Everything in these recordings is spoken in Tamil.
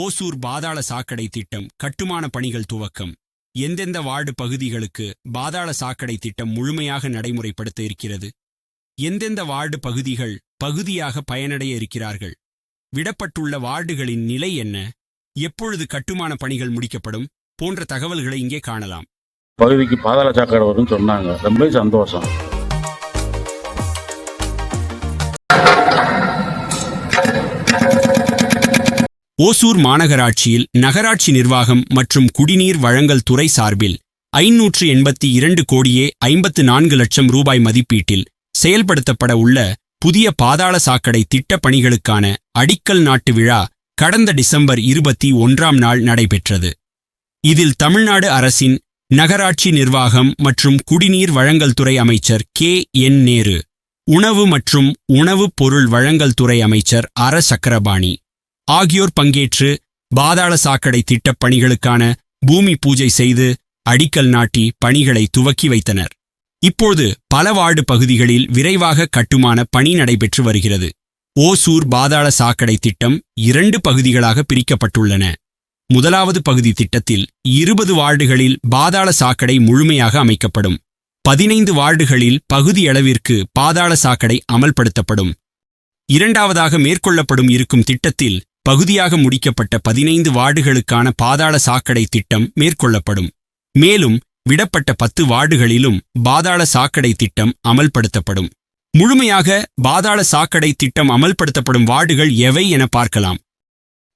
ஓசூர் பாதாள சாக்கடை திட்டம் கட்டுமான பணிகள் துவக்கம். எந்தெந்த வார்டு பகுதிகளுக்கு பாதாள சாக்கடை திட்டம் முழுமையாக நடைமுறைப்படுத்த இருக்கிறது? எந்தெந்த வார்டு பகுதிகள் பகுதியாக பயனடைய இருக்கிறார்கள்? விடப்பட்டுள்ள வார்டுகளின் நிலை என்ன? எப்பொழுது கட்டுமான பணிகள் முடிக்கப்படும்? போன்ற தகவல்களை இங்கே காணலாம். பகுதிக்கு பாதாள சாக்கடை வரும்னு சொன்னாங்க. ரொம்ப சந்தோஷம். ஓசூர் மாநகராட்சியில் நகராட்சி நிர்வாகம் மற்றும் குடிநீர் வழங்கல் துறை சார்பில் ஐநூற்று எண்பத்தி இரண்டு கோடியே ஐம்பத்து நான்கு லட்சம் ரூபாய் மதிப்பீட்டில் செயல்படுத்தப்பட உள்ள புதிய பாதாள சாக்கடை திட்டப் பணிகளுக்கான அடிக்கல் நாட்டு விழா கடந்த டிசம்பர் இருபத்தி ஒன்றாம் நாள் நடைபெற்றது. இதில் தமிழ்நாடு அரசின் நகராட்சி நிர்வாகம் மற்றும் குடிநீர் வழங்கல் துறை அமைச்சர் கே என் நேரு உணவு மற்றும் உணவுப் பொருள் வழங்கல் துறை அமைச்சர் அர சக்கரபாணி ஆகியோர் பங்கேற்று பாதாள சாக்கடை திட்டப் பணிகளுக்கான பூமி பூஜை செய்து அடிக்கல் நாட்டி பணிகளை துவக்கி வைத்தனர். இப்போது பல வார்டு பகுதிகளில் விரைவாக கட்டுமான பணி நடைபெற்று வருகிறது. ஓசூர் பாதாள சாக்கடை திட்டம் இரண்டு பகுதிகளாக பிரிக்கப்பட்டுள்ளன. முதலாவது பகுதி திட்டத்தில் இருபது வார்டுகளில் பாதாள சாக்கடை முழுமையாக அமைக்கப்படும். பதினைந்து வார்டுகளில் பகுதியளவிற்கு பாதாள சாக்கடை அமல்படுத்தப்படும். இரண்டாவதாக மேற்கொள்ளப்படும் இருக்கும் திட்டத்தில் பகுதியாக முடிக்கப்பட்ட பதினைந்து வார்டுகளுக்கான பாதாள சாக்கடை திட்டம் மேற்கொள்ளப்படும். மேலும் விடப்பட்ட பத்து வார்டுகளிலும் பாதாள சாக்கடை திட்டம் அமல்படுத்தப்படும். முழுமையாக பாதாள சாக்கடை திட்டம் அமல்படுத்தப்படும் வார்டுகள் எவை என பார்க்கலாம்.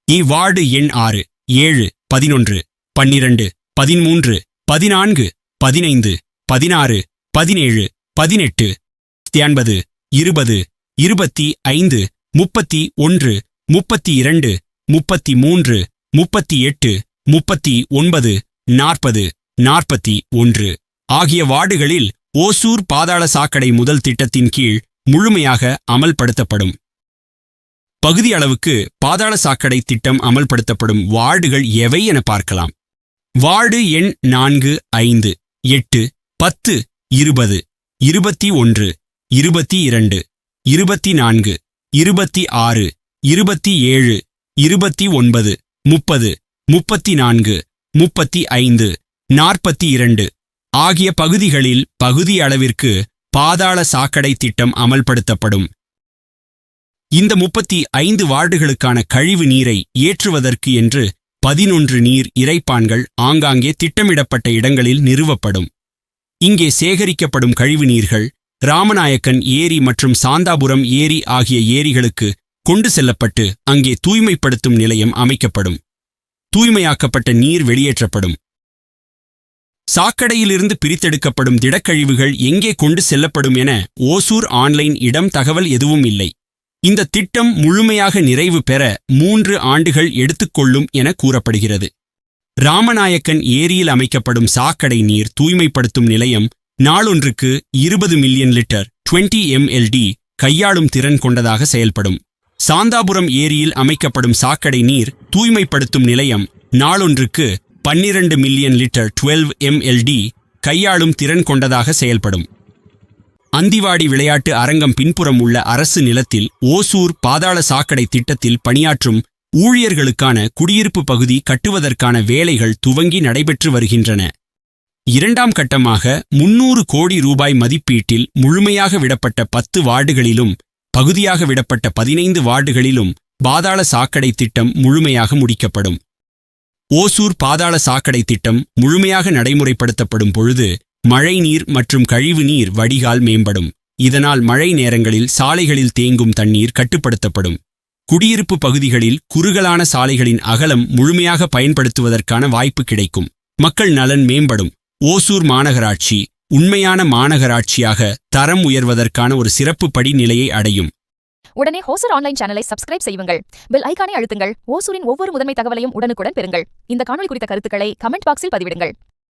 இவ்வார்டு எண் ஆறு ஏழு பதினொன்று பன்னிரண்டு பதிமூன்று பதினான்கு பதினைந்து பதினாறு பதினேழு பதினெட்டு எண்பது இருபது இருபத்தி ஐந்து முப்பத்தி ஒன்று முப்பத்தி இரண்டு முப்பத்தி மூன்று முப்பத்தி எட்டு முப்பத்தி ஒன்பது நாற்பது நாற்பத்தி ஒன்று. ஆகிய வார்டுகளில் ஓசூர் பாதாள சாக்கடை முதல் திட்டத்தின் கீழ் முழுமையாக அமல்படுத்தப்படும். பகுதி அளவுக்கு பாதாள சாக்கடை திட்டம் அமல்படுத்தப்படும் வார்டுகள் எவை என பார்க்கலாம். வார்டு எண் நான்கு ஐந்து எட்டு பத்து இருபது இருபத்தி ஒன்று இருபத்தி இரண்டு இருபத்தி நான்கு இருபத்தி ஆறு இருபத்தி ஏழு இருபத்தி ஒன்பது முப்பது முப்பத்தி நான்கு முப்பத்தி ஐந்து நாற்பத்தி இரண்டு ஆகிய பகுதிகளில் பகுதி அளவிற்கு பாதாள சாக்கடை திட்டம் அமல்படுத்தப்படும். இந்த முப்பத்தி ஐந்து வார்டுகளுக்கான கழிவு நீரை ஏற்றுவதற்கு என்று பதினொன்று நீர் இறைப்பான்கள் ஆங்காங்கே திட்டமிடப்பட்ட இடங்களில் நிறுவப்படும். இங்கே சேகரிக்கப்படும் கழிவு நீர்கள் ராமநாயக்கன் ஏரி மற்றும் சாந்தாபுரம் ஏரி ஆகிய ஏரிகளுக்கு கொண்டு செல்லப்பட்டு அங்கே தூய்மைப்படுத்தும் நிலையம் அமைக்கப்படும். தூய்மையாக்கப்பட்ட நீர் வெளியேற்றப்படும். சாக்கடையிலிருந்து பிரித்தெடுக்கப்படும் திடக்கழிவுகள் எங்கே கொண்டு செல்லப்படும் என ஓசூர் ஆன்லைன் இடம் தகவல் எதுவும் இல்லை. இந்த திட்டம் முழுமையாக நிறைவு பெற மூன்று ஆண்டுகள் எடுத்துக்கொள்ளும் என கூறப்படுகிறது. ராமநாயக்கன் ஏரியில் அமைக்கப்படும் சாக்கடை நீர் தூய்மைப்படுத்தும் நிலையம் நாளொன்றுக்கு இருபது மில்லியன் லிட்டர் 20 எம்எல்டி கையாளும் திறன் கொண்டதாக செயல்படும். சாந்தாபுரம் ஏரியில் அமைக்கப்படும் சாக்கடை நீர் தூய்மைப்படுத்தும் நிலையம். நாளொன்றுக்கு பன்னிரண்டு மில்லியன் லிட்டர் 12 எம்எல்டி கையாளும் திறன் கொண்டதாக செயல்படும். அந்திவாடி விளையாட்டு அரங்கம் பின்புறம் உள்ள அரசு நிலத்தில் ஓசூர் பாதாள சாக்கடை திட்டத்தில் பணியாற்றும் ஊழியர்களுக்கான குடியிருப்பு பகுதி கட்டுவதற்கான வேலைகள் துவங்கி நடைபெற்று வருகின்றன. இரண்டாம் கட்டமாக முன்னூறு கோடி ரூபாய் மதிப்பீட்டில் முழுமையாக விடப்பட்ட பத்து வார்டுகளிலும் பகுதியாக விடப்பட்ட பதினைந்து வார்டுகளிலும் பாதாள சாக்கடை திட்டம் முழுமையாக முடிக்கப்படும். ஓசூர் பாதாள சாக்கடை திட்டம் முழுமையாக நடைமுறைப்படுத்தப்படும் பொழுது மழைநீர் மற்றும் கழிவுநீர் வடிகால் மேம்படும். இதனால் மழை நேரங்களில் சாலைகளில் தேங்கும் தண்ணீர் கட்டுப்படுத்தப்படும். குடியிருப்பு பகுதிகளில் குறுகலான சாலைகளின் அகலம் முழுமையாக பயன்படுத்துவதற்கான வாய்ப்பு கிடைக்கும். மக்கள் நலன் மேம்படும். ஓசூர் மாநகராட்சி உண்மையான மாநகராட்சியாக தரம் உயர்வதற்கான ஒரு சிறப்பு படிநிலையை அடையும். உடனே ஹோசர் ஆன்லைன் சேனலை சப்ஸ்கிரைப் செய்யுங்கள். பெல் ஐகானை அழுத்துங்கள். ஓசூரின் ஒவ்வொரு முதன்மை தகவலையும் உடனுக்குடன் பெறுங்கள். இந்த காணொலி குறித்த கருத்துக்களை கமெண்ட் பாக்ஸில் பதிவிடுங்கள்.